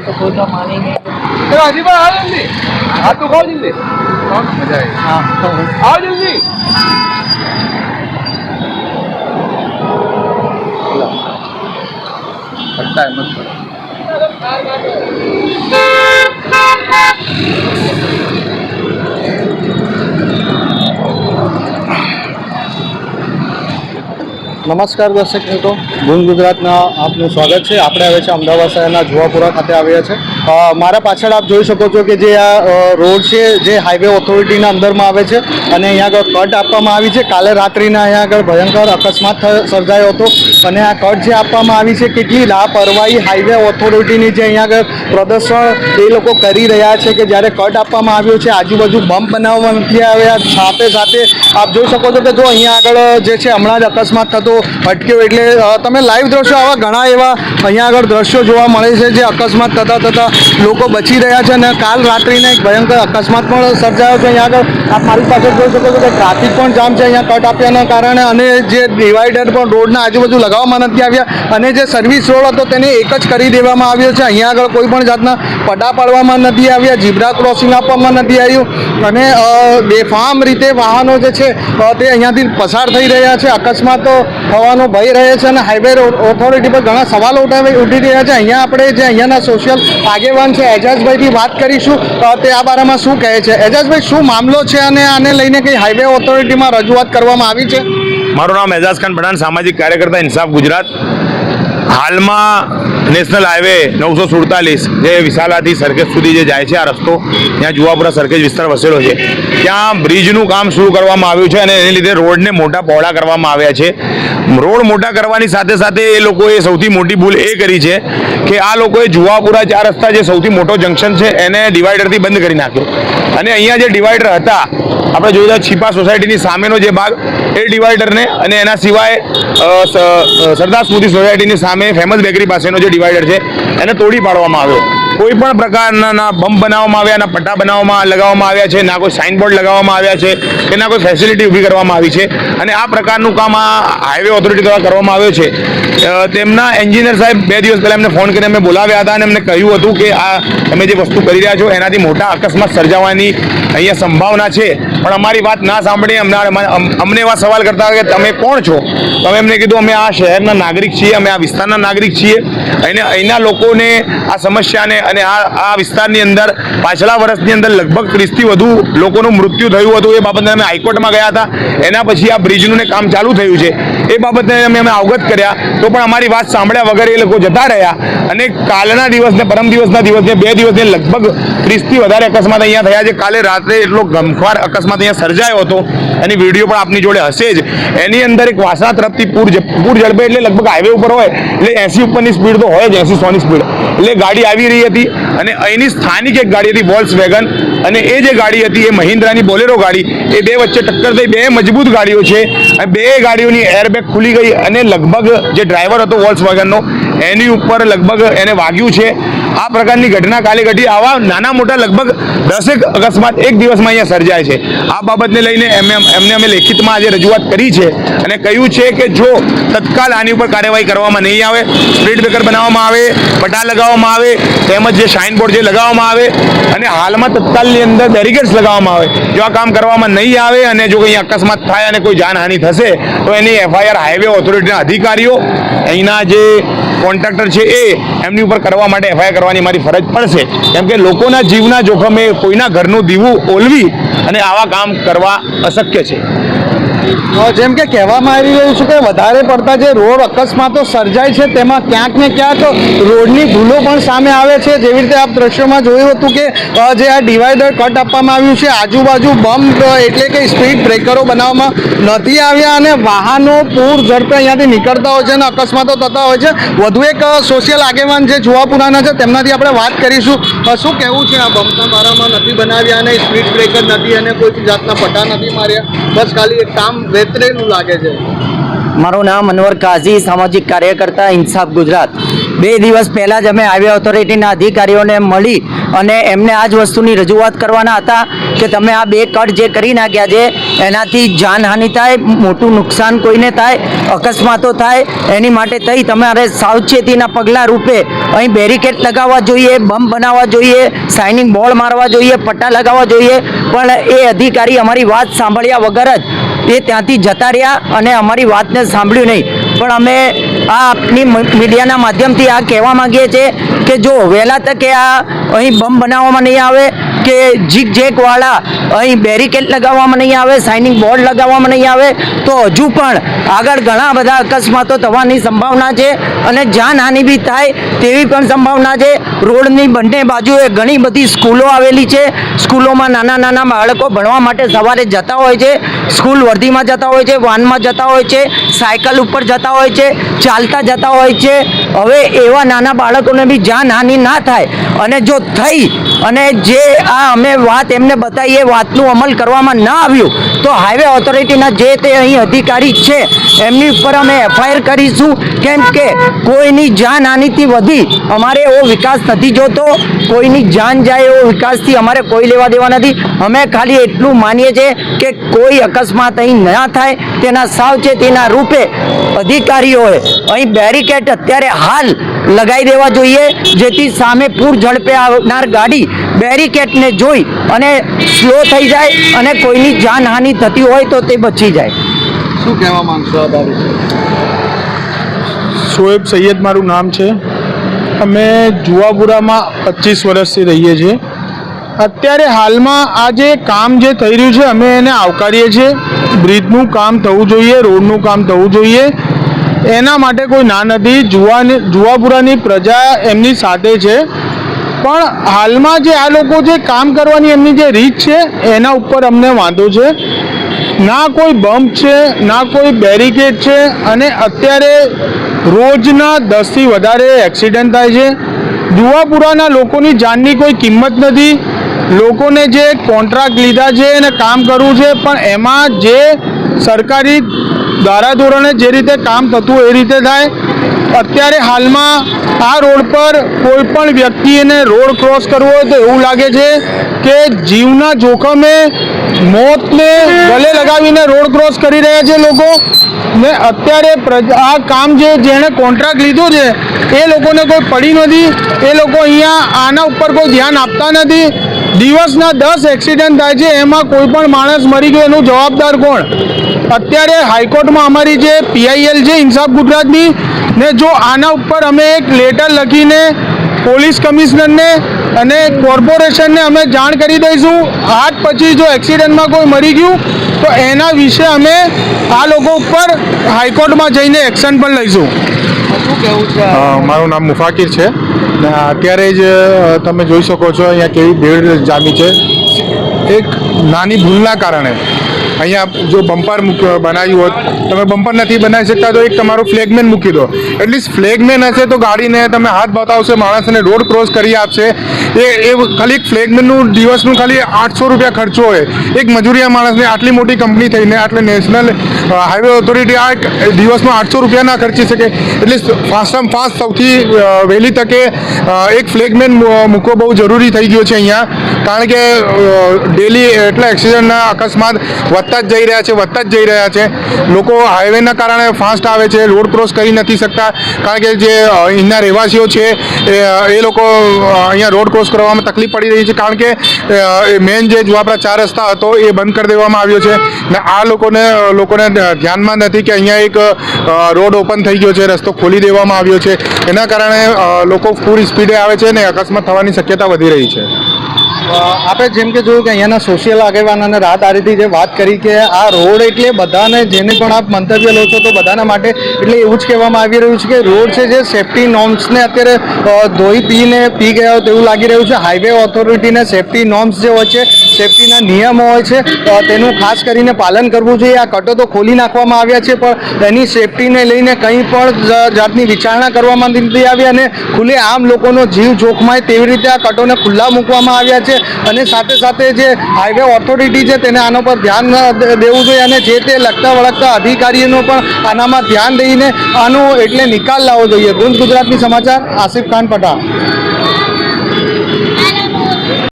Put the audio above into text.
तो कोई का मानेंगे चलो अजीबा आओ जल्दी हाथ तो खाओ जल्दी मजा आएगी हाँ तो आओ जल्दी लगता है मत करो નમસ્કાર દર્શક મિત્રો. ગુણ ગુજરાતના આપનું સ્વાગત છે. આપણે આવે છે અમદાવાદ શહેરના જુવાપુરા ખાતે આવ્યા છે. મારા પાછળ આપ જોઈ શકો છો કે જે આ રોડ છે, જે હાઈવે ઓથોરિટીના અંદરમાં આવે છે અને અહીંયા આગળ કટ આપવામાં આવી છે. કાલે રાત્રિના અહીંયા આગળ ભયંકર અકસ્માત સર્જાયો હતો અને આ કટ જે આપવામાં આવી છે, કેટલી લાપરવાહી હાઈવે ઓથોરિટીની જે અહીંયા આગળ પ્રદર્શન એ લોકો કરી રહ્યા છે કે જ્યારે કટ આપવામાં આવ્યો છે, આજુબાજુ બમ્પ બનાવવામાં નથી આવ્યા. સાથે સાથે આપ જોઈ શકો છો કે જો અહીંયા આગળ જે છે હમણાં જ અકસ્માત થતો અટક્યો એટલે તમે લાઈવ દ્રશ્યો, આવા ઘણા એવા અહીંયા આગળ દ્રશ્યો જોવા મળે છે જે અકસ્માત થતાં થતાં લોકો બચી રહ્યા છે અને કાલ રાત્રિને એક ભયંકર અકસ્માત પણ સર્જાયો છે. અહીંયા આગળ આપ મારી પાસે જોઈ શકો છો કે ટ્રાફિક પણ જામ છે. અહીંયા કટ આપ્યાના કારણે અને જે ડિવાઈડર પણ રોડના આજુબાજુ લગાવવામાં નથી આવ્યા અને જે સર્વિસ રોડ હતો તેને એક જ કરી દેવામાં આવ્યો છે. અહીંયા આગળ કોઈ પણ જાતના પડા પાડવામાં નથી આવ્યા જીબ્રા ક્રોસિંગ આપવામાં નથી આવ્યું અને બેફામ રીતે વાહનો જે છે તે અહીંયાથી પસાર થઈ રહ્યા છે. અકસ્માતો થવાનો ભય રહે છે અને હાઈવે ઓથોરિટી પર ઘણા સવાલો ઉઠાવી ઉઠી રહ્યા છે. અહીંયા આપણે જે અહીંયાના સોશિયલ આગેવાન છે, એજાજભાઈથી વાત કરીશું. તે આ બારામાં શું કહે છે? એજાજભાઈ, શું મામલો છે અને આને લઈને કંઈ હાઈવે ઓથોરિટીમાં રજૂઆત કરવામાં આવી છે? મારું નામ એજાઝ ખાન પઠાણ સામાજિક કાર્યકર્તા, ઇન્સાફ ગુજરાત. હાલમાં નેશનલ હાઈવે નવસો સુડતાલીસ જે વિશાલાથી સરખેજ સુધી જે જાય છે આ રસ્તો, ત્યાં જુવાપુરા સરખેજ વિસ્તાર વસેલો છે. ત્યાં બ્રિજનું કામ શરૂ કરવામાં આવ્યું છે અને એને લીધે રોડને મોટા પહોળા કરવામાં આવ્યા છે. રોડ મોટા કરવાની સાથે સાથે એ લોકોએ સૌથી મોટી ભૂલ એ કરી છે કે આ લોકોએ જુવાપુરા ચાર રસ્તા જે સૌથી મોટો જંકશન છે એને ડિવાઈડરથી બંધ કરી નાખ્યો. અને અહીંયા જે ડિવાઈડર હતા આપણે જોયું છીપા સોસાયટીની સામેનો જે ભાગ, એ ડિવાઈડરને અને એના સિવાય સરદાર સ્મૃતિ સોસાયટીની સામે ફેમસ બેકરી પાસેનો જે ડિવાઈડર છે, એને તોડી પાડવામાં આવ્યો. કોઈ પણ પ્રકારના બમ્પ બનાવવામાં આવ્યા, ના પટ્ટા બનાવવામાં લગાવવામાં આવ્યા છે, ના કોઈ સાઇનબોર્ડ લગાવવામાં આવ્યા છે કે ના કોઈ ફેસિલિટી ઊભી કરવામાં આવી છે. અને આ પ્રકારનું કામ આ હાઈવે ઓથોરિટી દ્વારા કરવામાં આવ્યો છે. તેમના એન્જિનિયર સાહેબ બે દિવસ પહેલાં એમને ફોન કરીને અમે બોલાવ્યા હતા અને એમને કહ્યું હતું કે આ તમે જે વસ્તુ કરી રહ્યા છો એનાથી મોટા અકસ્માત સર્જાવાની અહીંયા સંભાવના છે. પણ અમારી વાત ના સાંભળી અમને અમને એવા સવાલ કરતા કે તમે કોણ છો? તો અમે એમને કીધું અમે આ શહેરના નાગરિક છીએ, અમે આ વિસ્તારના નાગરિક છીએ. અને અહીંના લોકોને આ સમસ્યાને અને આ આ વિસ્તારની અંદર પાછલા વર્ષની અંદર લગભગ ત્રીસથી વધુ લોકોનું મૃત્યુ થયું હતું. એ બાબતે અમે હાઈકોર્ટમાં ગયા હતા. એના પછી આ બ્રિજનું કામ ચાલુ થયું છે. એ બાબતને અમે અમે અવગત કર્યા. તો પણ અમારી વાત સાંભળ્યા વગર એ લોકો જતા રહ્યા અને કાલના દિવસને, પરમ દિવસના દિવસને, બે દિવસને લગભગ ત્રીસથી વધારે અકસ્માત અહીંયા થયા છે. કાલે રાત્રે એટલો ગમખ્વાર અકસ્માત અહીંયા સર્જાયો હતો. એની વીડિયો પણ આપની જોડે હશે જ. એની અંદર એક વાસણા તરફથી પૂર પૂર ઝડપે એટલે લગભગ હાઈવે ઉપર હોય. એટલે એસી ઉપરની સ્પીડ તો હોય જ, એસી સોની સ્પીડ એટલે ગાડી આવી રહી હતી અને અહીંની સ્થાનિક એક ગાડી હતી વોલ્સ વેગન અને એ જે ગાડી હતી એ મહિન્દ્રાની બોલેરો ગાડી, એ બે વચ્ચે ટક્કર થઈ, બે મજબૂત ગાડીઓ છે અને બે ગાડીઓની એરબેગ ખુલી ગઈ અને લગભગ જે ડ્રાઈવર હતો વોલ્સ વેગનનો એની ઉપર લગભગ એને વાગ્યું છે. આ પ્રકારની ઘટના કાલે ઘટી. આવા નાના મોટા લગભગ દસેક અકસ્માત એક દિવસમાં અહીંયા સર્જાય છે. આ બાબતને લઈને એમને એમને અમે લેખિતમાં આજે રજૂઆત કરી છે અને કહ્યું છે કે જો તત્કાલ આની ઉપર કાર્યવાહી કરવામાં નહીં આવે સ્પીડ બ્રેકર બનાવવામાં આવે પટા લગાવવામાં આવે, તેમજ જે શાઇન બોર્ડ જે લગાવવામાં આવે અને હાલમાં તત્કાલની અંદર બેરિકેડ્સ લગાવવામાં આવે. જો આ કામ કરવામાં નહીં આવે અને જો કંઈ અકસ્માત થાય અને કોઈ જાનહાનિ થશે, તો એની એફઆઈઆર હાઈવે ઓથોરિટીના અધિકારીઓ, અહીંના જે કોન્ટ્રાક્ટર છે એ એમની ઉપર કરવા માટે એફઆઈઆર કરવાની મારી ફરજ પડશે. કેમ કે લોકોના જીવના જોખમે કોઈના ઘરનું દીવું ઓલવી અને આવા કામ કરવા અશક્ય છે. જેમ કે કહેવામાં આવી રહ્યું છે કે વધારે પડતા જે રોડ અકસ્માતો સર્જાય છે, તેમાં ક્યાંક ને ક્યાંક રોડની ભૂલો પણ સામે આવે છે. જેવી રીતે આપ દ્રશ્યોમાં જોયું હતું કે જે આ ડિવાઈડર કટ આપવામાં આવ્યું છે, આજુબાજુ બમ્પ એટલે કે સ્પીડ બ્રેકરો બનાવવામાં નથી આવ્યા અને વાહનો પૂર ઝડપે અહીંયાથી નીકળતા હોય છે અને અકસ્માતો થતા હોય છે. વધુ એક સોશિયલ આગેવાન જે જુવાપુરાના છે, તેમનાથી આપણે વાત કરીશું. શું કહેવું છે આ બમ્પના મારામાં નથી બનાવ્યા અને સ્પીડ બ્રેકર નથી અને કોઈ જાતના પટ્ટા નથી માર્યા? બસ ખાલી એક કામ વેતરેલું લાગે છે? મારું નામ અનવર કાઝી, સામાજિક કાર્યકર્તા, ઇન્સાફ ગુજરાત. બે દિવસ પહેલાં જ અમે હાઈવે ઓથોરિટીના અધિકારીઓને મળી અને એમને આ જ વસ્તુની રજૂઆત કરવાના હતા કે તમે આ બે કટ જે કરી નાખ્યા છે, એનાથી જાનહાનિ થાય, મોટું નુકસાન કોઈને થાય, અકસ્માતો થાય, એની માટે થઈ તમારે સાવચેતીના પગલાં રૂપે અહીં બેરિકેડ લગાવવા જોઈએ, બમ બનાવવા જોઈએ સાઇનિંગ બોર્ડ મારવા જોઈએ, પટ્ટા લગાવવા જોઈએ. પણ એ અધિકારી અમારી વાત સાંભળ્યા વગર જ એ ત્યાંથી જતા રહ્યા અને અમારી વાતને સાંભળ્યું નહીં. પણ અમે આ આપની મીડિયાના માધ્યમથી આ કહેવા માંગીએ છીએ કે જો વહેલા તકે આ અહીં બમ બનાવવામાં નહીં આવે કે જીક જેકવાળા અહીં બેરિકેડ લગાવવામાં નહીં આવે, સાઇનિંગ બોર્ડ લગાવવામાં નહીં આવે, તો હજુ પણ આગળ ઘણા બધા અકસ્માતો થવાની સંભાવના છે અને જાનહાનિ બી થાય તેવી પણ સંભાવના છે. રોડની બંને બાજુએ ઘણી બધી સ્કૂલો આવેલી છે. સ્કૂલોમાં નાના નાના બાળકો ભણવા માટે સવારે જતા હોય છે, સ્કૂલ વર્ધીમાં જતા હોય છે, વાનમાં જતા હોય છે, સાયકલ ઉપર જતા હોય છે, ચાલતા જતા હોય છે. હવે એવા નાના બાળકોને બી જાનહાનિ ના થાય અને જો થઈ અને જે આ અમે વાત એમને બતાવી એ વાતનું અમલ કરવામાં ના આવ્યું. તો હાઈવે ઓથોરિટીના જે તે અહીં અધિકારી છે, એમની ઉપર અમે એફઆઈઆર કરીશું. કેમ કે કોઈની જાનહાનિથી વધી અમારે એવો વિકાસ નથી જોતો. કોઈની જાન જાય એવો વિકાસથી અમારે કોઈ લેવા દેવા નથી. અમે ખાલી એટલું માનીએ છીએ કે કોઈ અકસ્માત અહીં ના થાય. તેના સાવચેતીના રૂપે અધિકારીઓએ અહીં બેરિકેડ અત્યારે હાલ લગાવી દેવા જોઈએ જેથી સામે પૂર ઝડપે આવનાર ગાડી બેરિકેડને જોઈ અને સ્લો થઈ જાય અને કોઈની જાનહાનિ થતી હોય તો તે બચી જાય. શું કહેવા માંગશો શોએબ સૈયદ મારું નામ છે. અમે જુવાપુરામાં પચીસ વર્ષથી રહીએ છીએ. અત્યારે હાલમાં આ જે કામ જે થઈ રહ્યું છે અમે એને આવકારીએ છીએ. બ્રિજનું કામ થવું જોઈએ રોડનું કામ થવું જોઈએ. એના માટે કોઈ ના નથી. જુવાની જુવાપુરાની પ્રજા એમની સાથે છે. પણ હાલમાં જે આ લોકો જે કામ કરવાની એમની જે રીત છે, એના ઉપર અમને વાંધો છે. ના કોઈ બમ્પ છે, ના કોઈ બેરિકેડ છે અને અત્યારે રોજના દસથી વધારે એક્સિડન્ટ થાય છે. જુવાપુરાના લોકોની જાનની કોઈ કિંમત નથી. લોકોને જે કોન્ટ્રાક્ટ લીધા છે અને કામ કરવું છે, પણ એમાં જે સરકારી ધારાધોરણે જે રીતે કામ થતું એ રીતે થાય. અત્યારે હાલમાં આ રોડ પર કોઈ પણ વ્યક્તિને રોડ ક્રોસ કરવો હોય તો એવું લાગે છે કે જીવના જોખમે મોતને ગલે લગાવીને રોડ ક્રોસ કરી રહ્યા છે લોકો. ને અત્યારે આ કામ જે જેણે કોન્ટ્રાક્ટ લીધો છે, એ લોકોને કોઈ પડી નથી. એ લોકો અહીંયા આના ઉપર કોઈ ધ્યાન આપતા નથી. દિવસના દસ એક્સિડન્ટ થાય છે, એમાં કોઈ પણ માણસ મરી ગયો, એનું જવાબદાર કોણ? અત્યારે હાઈકોર્ટમાં અમારી જે પીઆઈએલ છે, ઇન્સાફ ગુજરાતની, ને જો આના ઉપર અમે એક લેટર લખીને પોલીસ કમિશનરને અને કોર્પોરેશનને અમે જાણ કરી દઈશું. આજ પછી જો એક્સિડન્ટમાં કોઈ મરી ગયું તો એના વિશે અમે આ લોકો ઉપર હાઈકોર્ટમાં જઈને એક્શન પણ લઈશું. મારું નામ મુફાકિર છે. અત્યારે જ તમે જોઈ શકો છો અહીંયા કેવી ભીડ જામી છે. એક નાની ભૂલના કારણે. અહીંયા જો બમ્પર બનાવ્યું હોત, તમે બમ્પર નથી બનાવી શકતા, તો એક તમારો ફ્લેગમેન મૂકી દો. એટલીસ્ટ ફ્લેગમેન હશે તો ગાડીને તમે હાથ બતાવશે, માણસને રોડ ક્રોસ કરી આપશે. એ એ ખાલી ફ્લેગમેનનું દિવસનું ખાલી આઠસો રૂપિયા ખર્ચો હોય. એક મજૂરિયા માણસને આટલી મોટી કંપની થઈને, આટલે નેશનલ હાઈવે ઓથોરિટી આ દિવસમાં આઠસો રૂપિયા ના ખર્ચી શકે. એટલે ફાસ્ટમ ફાસ્ટ સૌથી વહેલી તકે એક ફ્લેગમેન મૂકવો બહુ જરૂરી થઈ ગયો છે અહીંયા. કારણ કે ડેલી એટલા એક્સિડન્ટના અકસ્માત વધતા જ જઈ રહ્યા છે, વધતા જ જઈ રહ્યા છે. લોકો હાઈવેના કારણે ફાસ્ટ આવે છે રોડ ક્રોસ કરી નથી શકતા. કારણ કે જે અહીંના રહેવાસીઓ છે, એ લોકો અહીંયા રોડ ક્રોસ કરવામાં તકલીફ પડી રહી છે. કારણ કે મેઇન જે જુવાપરા ચાર રસ્તા હતો, એ બંધ કરી દેવામાં આવ્યો છે. ને આ લોકોને લોકોને ધ્યાનમાં નથી કે અહીંયા એક રોડ ઓપન થઈ ગયો છે, રસ્તો ખોલી દેવામાં આવ્યો છે. એના કારણે લોકો ફૂલ સ્પીડે આવે છે ને અકસ્માત થવાની શક્યતા વધી રહી છે. આપણે જેમ કે જોયું કે અહીંયાના સોશિયલ આગેવાન અને રાહત આરીથી જે વાત કરી કે આ રોડ એટલે બધાને જેને પણ આપ મંતવ્ય લો છો તો બધાના માટે એટલે એવું જ કહેવામાં આવી રહ્યું છે કે રોડ છે જે સેફટી નોર્મ્સને અત્યારે ધોઈ પીને પી ગયા હોય તેવું લાગી રહ્યું છે. હાઈવે ઓથોરિટીને સેફટી નોર્મ્સ જે હોય છે સેફટીના નિયમો હોય છે તેનું ખાસ કરીને પાલન કરવું જોઈએ. આ કટો તો ખોલી નાખવામાં આવ્યા છે, પણ એની સેફટીને લઈને કંઈ પણ જાતની વિચારણા કરવામાં નથી આવી અને ખુલ્લે આમ લોકોનો જીવ જોખમાય તેવી રીતે આ કટોને ખુલ્લા મૂકવામાં આવ્યા છે. અને સાથે સાથે જે હાઈવે ઓથોરિટી છે, તેને આના પર ધ્યાન દેવું જોઈએ અને જે તે લગતા વળગતા અધિકારીઓનું પણ આનામાં ધ્યાન દઈને આનો એટલે નિકાલ લાવવો જોઈએ. ગુંજ ગુજરાતની સમાચાર, આસિફ ખાન પઠાણ.